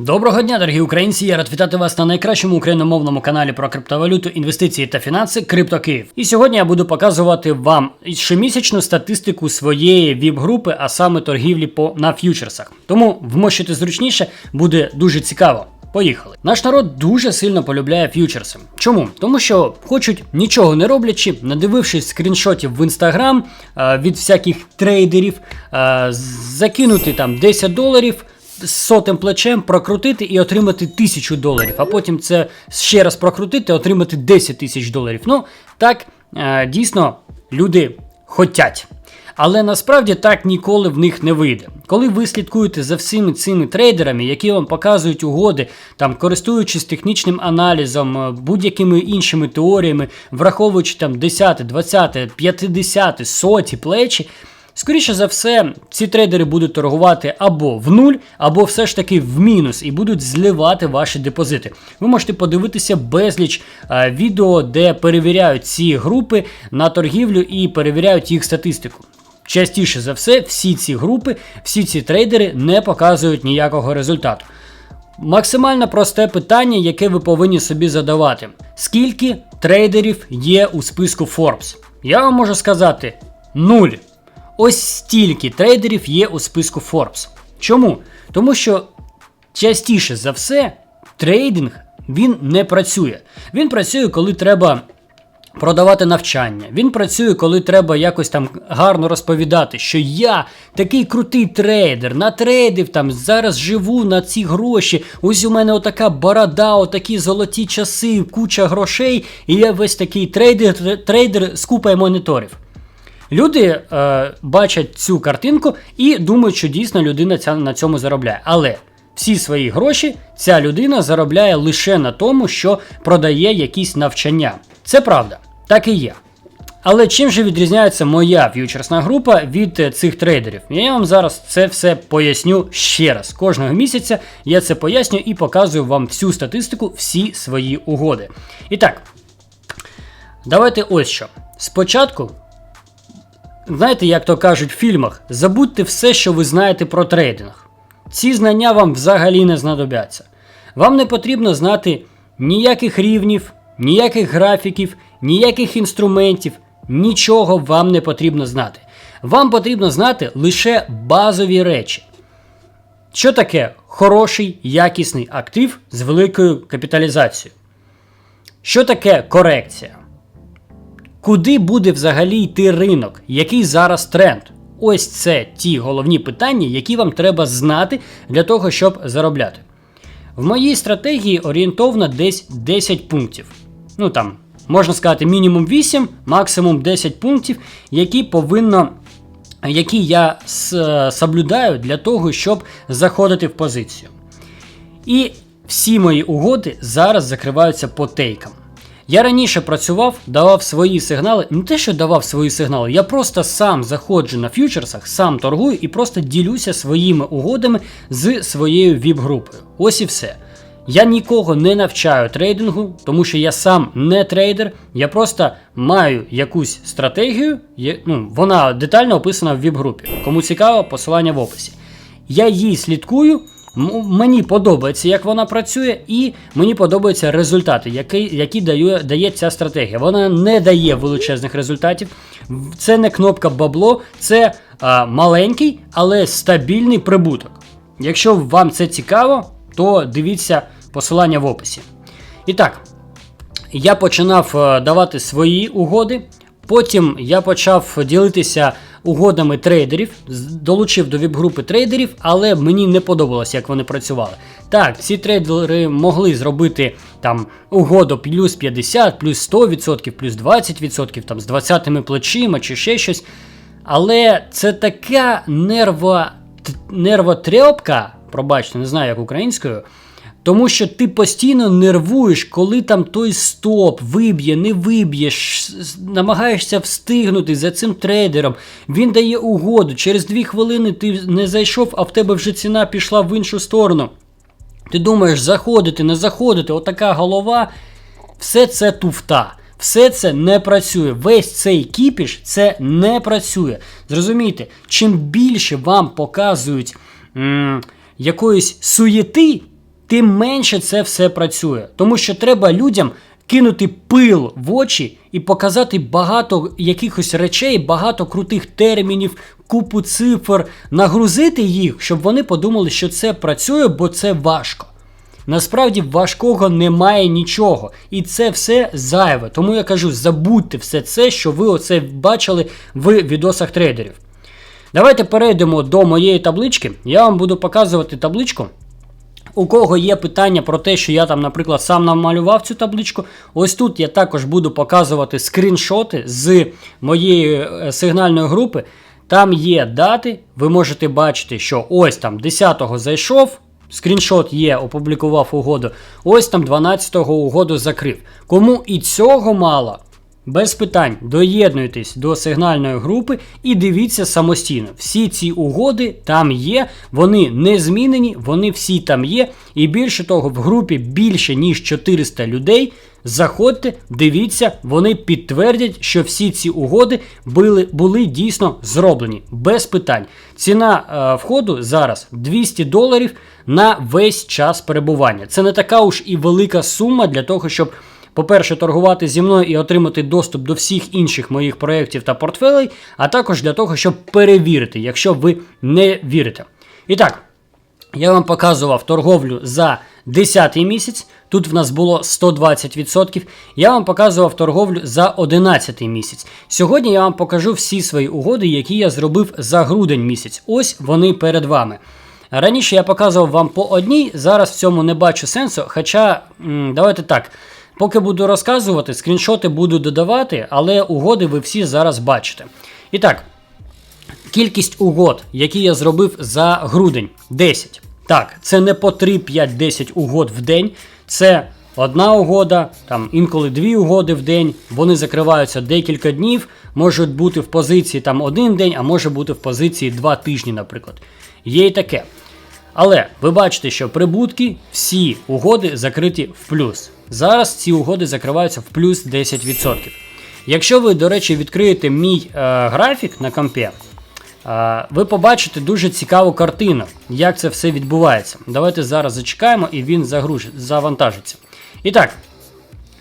Доброго дня, дорогі українці! Я рад вітати вас на найкращому україномовному каналі про криптовалюту, інвестиції та фінанси Криптокиїв. І сьогодні я буду показувати вам щомісячну статистику своєї віп-групи, а саме торгівлі по на ф'ючерсах. Тому вмощити зручніше буде дуже цікаво. Поїхали. Наш народ дуже сильно полюбляє ф'ючерси. Чому? Тому що хочуть нічого не роблячи, надивившись скріншотів в інстаграм е, від всяких трейдерів, е, закинути там 10 доларів сотим плечем прокрутити і отримати тисячу доларів, а потім це ще раз прокрутити, отримати 10 тисяч доларів. Ну, так е, дійсно люди хотять. Але насправді так ніколи в них не вийде. Коли ви слідкуєте за всіми цими трейдерами, які вам показують угоди, там користуючись технічним аналізом, е, будь-якими іншими теоріями, враховуючи там 10, 20, 50, соті плечі. Скоріше за все, ці трейдери будуть торгувати або в нуль, або все ж таки в мінус, і будуть зливати ваші депозити. Ви можете подивитися безліч а, відео, де перевіряють ці групи на торгівлю і перевіряють їх статистику. Частіше за все, всі ці групи, всі ці трейдери не показують ніякого результату. Максимально просте питання, яке ви повинні собі задавати: скільки трейдерів є у списку Forbes? Я вам можу сказати нуль. Ось стільки трейдерів є у списку Forbes. Чому? Тому що частіше за все трейдинг він не працює. Він працює, коли треба. Продавати навчання. Він працює, коли треба якось там гарно розповідати, що я такий крутий трейдер, натрейдив там, зараз живу на ці гроші. Ось у мене отака борода, отакі золоті часи, куча грошей, і я весь такий трейдер, трейдер з купою моніторів. Люди е, бачать цю картинку і думають, що дійсно людина ця на цьому заробляє. Але всі свої гроші ця людина заробляє лише на тому, що продає якісь навчання. Це правда, так і є. Але чим же відрізняється моя ф'ючерсна група від е, цих трейдерів? Я вам зараз це все поясню ще раз. Кожного місяця я це поясню і показую вам всю статистику, всі свої угоди. І так, давайте ось що. Спочатку Знаєте, як то кажуть в фільмах, забудьте все, що ви знаєте про трейдинг. Ці знання вам взагалі не знадобляться. Вам не потрібно знати ніяких рівнів, ніяких графіків, ніяких інструментів, нічого вам не потрібно знати. Вам потрібно знати лише базові речі. Що таке хороший якісний актив з великою капіталізацією? Що таке корекція? Куди буде взагалі йти ринок? Який зараз тренд? Ось це ті головні питання, які вам треба знати для того, щоб заробляти. В моїй стратегії орієнтовно десь 10 пунктів. Ну там, можна сказати, мінімум 8, максимум 10 пунктів, які повинно. Які я соблюдаю для того, щоб заходити в позицію. І всі мої угоди зараз закриваються по тейкам. Я раніше працював, давав свої сигнали. Не те, що давав свої сигнали, я просто сам заходжу на фьючерсах, сам торгую і просто ділюся своїми угодами з своєю віп-групою. Ось і все. Я нікого не навчаю трейдингу, тому що я сам не трейдер. Я просто маю якусь стратегію, ну, вона детально описана в віп-групі. Кому цікаво, посилання в описі. Я її слідкую. Мені подобається, як вона працює, і мені подобаються результати, які які дає, дає ця стратегія. Вона не дає величезних результатів. Це не кнопка бабло, це а, маленький, але стабільний прибуток. Якщо вам це цікаво, то дивіться посилання в описі. І так, я починав е, давати свої угоди. Потім я почав ділитися угодами трейдерів, долучив до віп-групи трейдерів, але мені не подобалося, як вони працювали. Так, ці трейдери могли зробити там угоду плюс 50, плюс 100%, плюс 20%, там з 20-ми плечима чи ще щось. Але це така нерва, нервотрепка, пробачте, не знаю як українською. Тому що ти постійно нервуєш, коли там той стоп виб'є, не виб'єш, намагаєшся встигнути за цим трейдером. Він дає угоду. Через дві хвилини ти не зайшов, а в тебе вже ціна пішла в іншу сторону. Ти думаєш, заходити, не заходити, отака голова. Все це туфта. Все це не працює. Весь цей кіпіш це не працює. Зрозумійте, чим більше вам показують м якоїсь суєти тим менше це все працює. Тому що треба людям кинути пил в очі і показати багато якихось речей, багато крутих термінів, купу цифр, нагрузити їх, щоб вони подумали, що це працює, бо це важко. Насправді важкого немає нічого. І це все зайве. Тому я кажу, забудьте все це, що ви оце бачили в відосах трейдерів. Давайте перейдемо до моєї таблички. Я вам буду показувати табличку. У кого є питання про те, що я там, наприклад, сам намалював цю табличку, ось тут я також буду показувати скріншоти з моєї е, сигнальної групи. Там є дати, ви можете бачити, що ось там 10-го зайшов, скріншот є, опублікував угоду, ось там 12-го угоду закрив. Кому і цього мало, без питань доєднуйтесь до сигнальної групи і дивіться самостійно. Всі ці угоди там є, вони не змінені, вони всі там є. І більше того, в групі більше ніж 400 людей. Заходьте, дивіться, вони підтвердять, що всі ці угоди були були дійсно зроблені без питань. Ціна е, входу зараз 200 доларів на весь час перебування. Це не така уж і велика сума для того, щоб. По-перше, торгувати зі мною і отримати доступ до всіх інших моїх проєктів та портфелей, а також для того, щоб перевірити, якщо ви не вірите. І так, я вам показував торговлю за 10 місяць. Тут в нас було 120%. Я вам показував торговлю за 11 місяць. Сьогодні я вам покажу всі свої угоди, які я зробив за грудень місяць. Ось вони перед вами. Раніше я показував вам по одній, зараз в цьому не бачу сенсу. Хоча, давайте так. Поки буду розказувати, скріншоти буду додавати, але угоди ви всі зараз бачите. І так, кількість угод, які я зробив за грудень 10. Так, це не по 3, 5, 10 угод в день. Це одна угода, там інколи дві угоди в день. Вони закриваються декілька днів, можуть бути в позиції там один день, а може бути в позиції два тижні, наприклад. Є і таке. Але ви бачите, що прибутки, всі угоди закриті в плюс. Зараз ці угоди закриваються в плюс 10%. Якщо ви, до речі, відкриєте мій е, графік на компі, е, ви побачите дуже цікаву картину, як це все відбувається. Давайте зараз зачекаємо і він загружить, завантажиться. І так,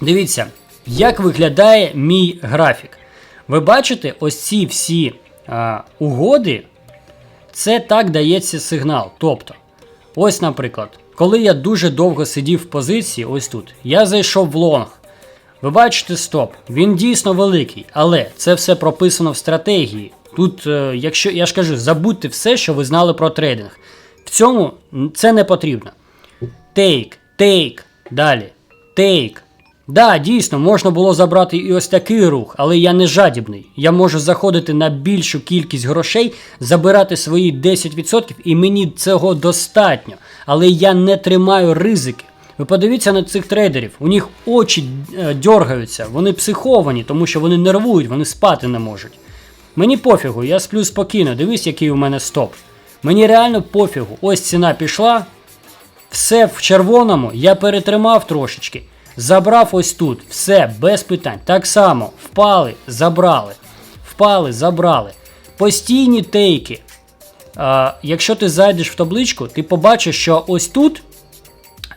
дивіться, як виглядає мій графік. Ви бачите, ось ці всі е, угоди, це так дається сигнал. Тобто, ось, наприклад. Коли я дуже довго сидів в позиції, ось тут, я зайшов в лонг. Ви бачите стоп, він дійсно великий, але це все прописано в стратегії. Тут, е, якщо я ж кажу, забудьте все, що ви знали про трейдинг. В цьому це не потрібно. Тейк, тейк, далі. Тейк, Да, дійсно, можна було забрати і ось такий рух, але я не жадібний. Я можу заходити на більшу кількість грошей, забирати свої 10%, і мені цього достатньо. Але я не тримаю ризики. Ви подивіться на цих трейдерів, у них очі е, дергаються, вони психовані, тому що вони нервують, вони спати не можуть. Мені пофігу, я сплю спокійно, дивись, який у мене стоп. Мені реально пофігу. Ось ціна пішла, все в червоному, я перетримав трошечки. Забрав ось тут. Все, без питань. Так само впали, забрали. Впали, забрали. Постійні тейки. А, Якщо ти зайдеш в табличку, ти побачиш, що ось тут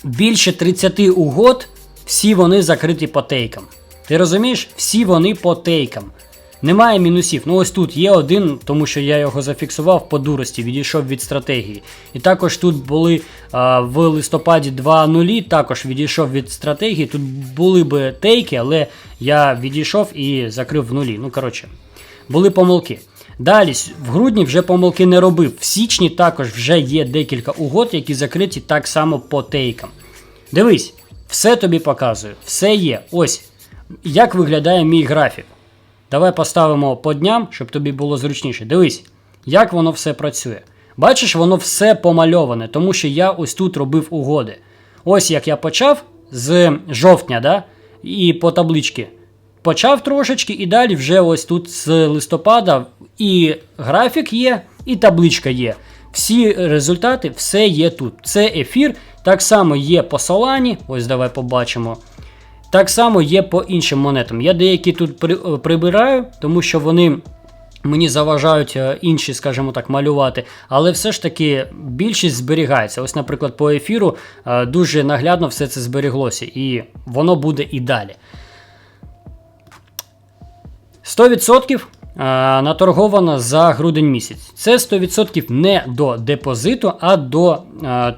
більше 30 угод, всі вони закриті по тейкам. Ти розумієш? Всі вони по тейкам. Немає мінусів. Ну ось тут є один, тому що я його зафіксував по дурості, відійшов від стратегії. І також тут були а, в листопаді 2.0, також відійшов від стратегії. Тут були би тейки, але я відійшов і закрив в нулі. Ну, коротше, були помилки. Далі, в грудні вже помилки не робив. В січні також вже є декілька угод, які закриті так само по тейкам. Дивись, все тобі показую, все є. Ось як виглядає мій графік. Давай поставимо по дням, щоб тобі було зручніше. Дивись, як воно все працює. Бачиш, воно все помальоване, тому що я ось тут робив угоди. Ось як я почав з жовтня, да? і по табличці. Почав трошечки, і далі вже ось тут з листопада і графік є, і табличка є. Всі результати, все є тут. Це ефір, так само є по Солані. Ось давай побачимо. Так само є по іншим монетам. Я деякі тут е, прибираю, тому що вони Мені заважають е, інші, скажімо так, малювати, але все ж таки більшість зберігається. Ось, наприклад, по ефіру е, дуже наглядно все це зберіглося, і воно буде і далі. 100% е, наторговано за грудень місяць. Це 100% не до депозиту, а до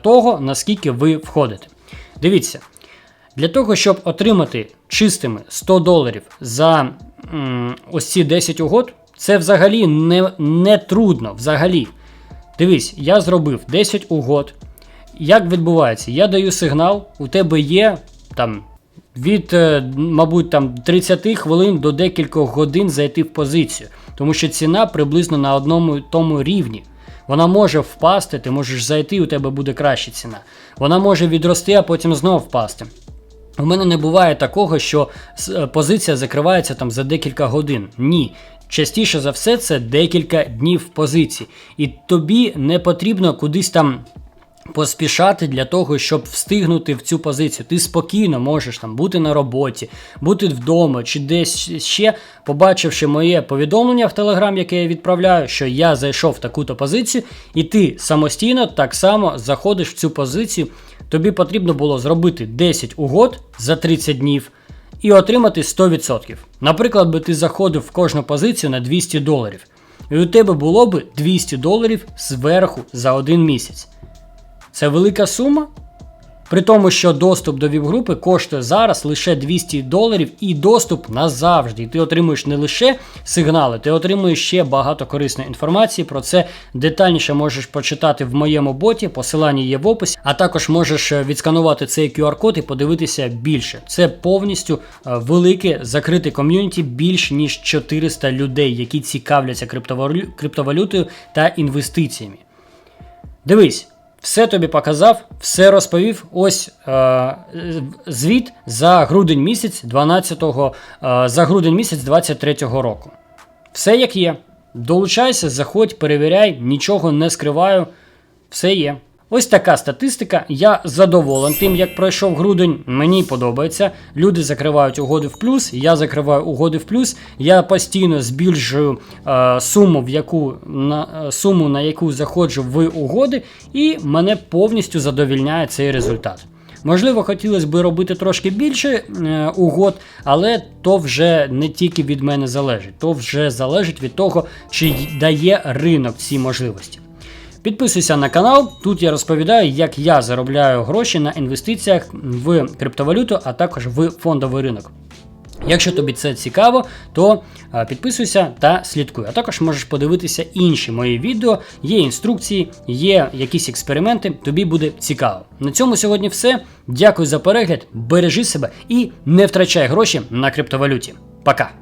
того, наскільки ви входите. Дивіться, для того, щоб отримати чистими 100 доларів за м, ось ці 10 угод, це взагалі не, не трудно. Взагалі. Дивись, я зробив 10 угод. Як відбувається? Я даю сигнал, у тебе є там від, е, мабуть, там 30 хвилин до декількох годин зайти в позицію, тому що ціна приблизно на одному тому рівні. Вона може впасти, ти можеш зайти, у тебе буде краща ціна. Вона може відрости, а потім знов впасти. У мене не буває такого, що е, позиція закривається там за декілька годин. Ні. Частіше за все, це декілька днів позиції. І тобі не потрібно кудись там поспішати для того, щоб встигнути в цю позицію. Ти спокійно можеш там бути на роботі, бути вдома чи десь ще, побачивши моє повідомлення в Телеграм, яке я відправляю, що я зайшов в таку-то позицію, і ти самостійно так само заходиш в цю позицію. Тобі потрібно було зробити 10 угод за 30 днів і отримати 100%. Наприклад, би ти заходив в кожну позицію на 200 доларів. І у тебе було б 200 доларів зверху за один місяць. Це велика сума. При тому, що доступ до віп-групи коштує зараз лише 200 доларів і доступ назавжди. І ти отримуєш не лише сигнали, ти отримуєш ще багато корисної інформації. Про це детальніше можеш почитати в моєму боті. Посилання є в описі, а також можеш е, відсканувати цей QR-код і подивитися більше. Це повністю е, велике закрите ком'юніті, більш ніж 400 людей, які цікавляться криптовалютою та інвестиціями. Дивись, все тобі показав, все розповів. Ось е, звіт за грудень місяць 12-го, е, за грудень місяць 23-го року. Все як є. Долучайся, заходь, перевіряй, нічого не скриваю. Все є. Ось така статистика. Я задоволений тим, як пройшов грудень. Мені подобається. Люди закривають угоди в плюс, я закриваю угоди в плюс. Я постійно збільшую е, суму, в яку на е, суму, на яку заходжу в угоди, і мене повністю задовільняє цей результат. Можливо, хотілося б робити трошки більше е, угод, але то вже не тільки від мене залежить, то вже залежить від того, чи дає ринок ці можливості. Підписуйся на канал. Тут я розповідаю, як я заробляю гроші на інвестиціях в криптовалюту, а також в фондовий ринок. Якщо тобі це цікаво, то е, підписуйся та слідкуй. А також можеш подивитися інші мої відео, є інструкції, є якісь експерименти, тобі буде цікаво. На цьому сьогодні все. Дякую за перегляд, бережи себе і не втрачай гроші на криптовалюті. Пока!